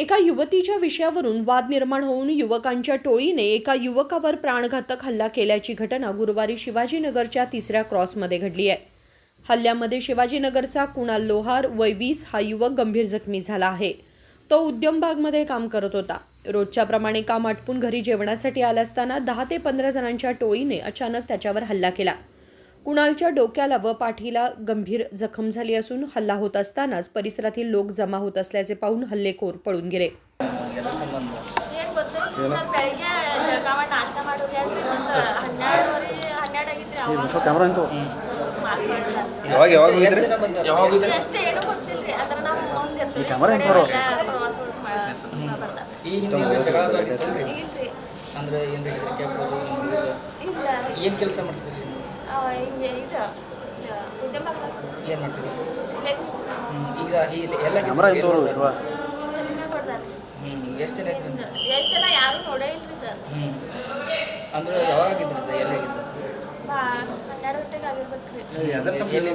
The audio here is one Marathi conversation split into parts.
एका युवतीच्या विषयावरून वाद निर्माण होऊन युवकांच्या टोळीने एका युवकावर प्राणघातक हल्ला केल्याची घटना गुरुवारी शिवाजीनगरच्या तिसऱ्या क्रॉसमध्ये घडली आहे. हल्ल्यामध्ये शिवाजीनगरचा कुणाल लोहार वय वीस हा युवक गंभीर जखमी झाला आहे. तो उद्यमबागमध्ये काम करत होता. रोजच्याप्रमाणे काम आटपून घरी जेवणासाठी आला असताना दहा ते पंधरा जणांच्या टोळीने अचानक त्याच्यावर हल्ला केला. कुणालच्या डोक्याला व पाठीला गंभीर जखम झाली असून हल्ला होत असतानाच परिसरातील लोक जमा होत असल्याचे पाहून हल्लेखोर पळून गेले ಏನ್ ಗೊತ್ತೈತ್ರಿ ಸರ್ ಬೆಳಿಗ್ಗೆ ಜಳಕಾವ ನಾಷ್ಟ ಮಾಡಿ ಹೋಗ್ಯಾಡ್ರಿ ಮತ್ತು ಹನ್ನೆರಡುವರೆ ಹನ್ನೆರಡು ಆಗೈತ್ರಿ ಅವಾಗ ಕ್ಯಾಮ್ರಾ ಅಂತೂ ಮಾತಾಡ್ತಾರೆ ಯಾವಾಗ ಯಾವಾಗ ಹೋಗಿದ್ರಿ ಅಷ್ಟೇ ಏನೂ ಗೊತ್ತಿಲ್ರಿ ಅದ್ರ ನಾವು ಸೌಂಡ್ ಇರ್ತೀವಿ ಕ್ಯಾಮರಾ ಇಂಥವ್ರು. ಪ್ರವಾಸ ಬರ್ತಾರೆ ಈ ಹಿಂದೆ ಏನಾರ ಜಗಳ ಅದು ಆಗಿತ್ತಲ್ಲ? ಇಲ್ರಿ ಅಂದ್ರೆ ಏನು ಹೆದರಿಕೆ ಆಗ್ಬೋದು ಇಲ್ಲ ರೀ ಏನು ಕೆಲಸ ಮಾಡ್ತೀರಿ ಅವ ಹಿಂಗೆ ಇದು ಉದ್ಯಮ ಏನು ಮಾಡ್ತೀರಿ ಎಲೆಕ್ಟ್ರಿಷಿಯನ್ ಈಗ ಈ ಎಲ್ಲ ಎಷ್ಟು ಜನ ಇದ್ರಿ ಎಷ್ಟು ಜನ ಯಾರೂ ನೋಡೇ ಇಲ್ರಿ ಸರ್ ಅಂದ್ರೆ ಯಾವಾಗ ಆಗಿದ್ರಿ ಎಲ್ಲ ಆಗಿದ್ದು ಬಾ ಹನ್ನೆರಡು ಗಂಟೆಗೆ ಆಗಿರ್ಬೇಕ್ರಿ ಎಲ್ಲಿ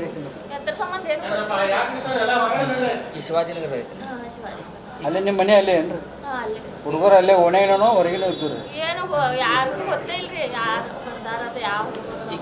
ಎದ್ರ ಸಂಬಂಧ ಏನು ಗೊತ್ತಿಲ್ಲ ಈ ಶಿವಾಜಿನಗರ ಐತೆ ಹಾಂ ಶಿವಾಜಿ ಅಲ್ಲೇ ನಿಮ್ಮ ಮನೆ ಅಲ್ಲೇ ಏನ್ರಿ? ಹಾಂ ಅಲ್ಲಿ. ಹುಡುಗರು ಅಲ್ಲೇ ಓಣೆನೋ ಹೊರಗಿನ ಇರ್ತೀರಿ. ಏನು ಯಾರಿಗೂ ಗೊತ್ತೇ ಇಲ್ರಿ ಯಾರು ಬರ್ತಾರ ಯಾವ ಈಗ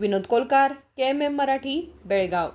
Vinod Kolkar K M M Marathi Belgaum.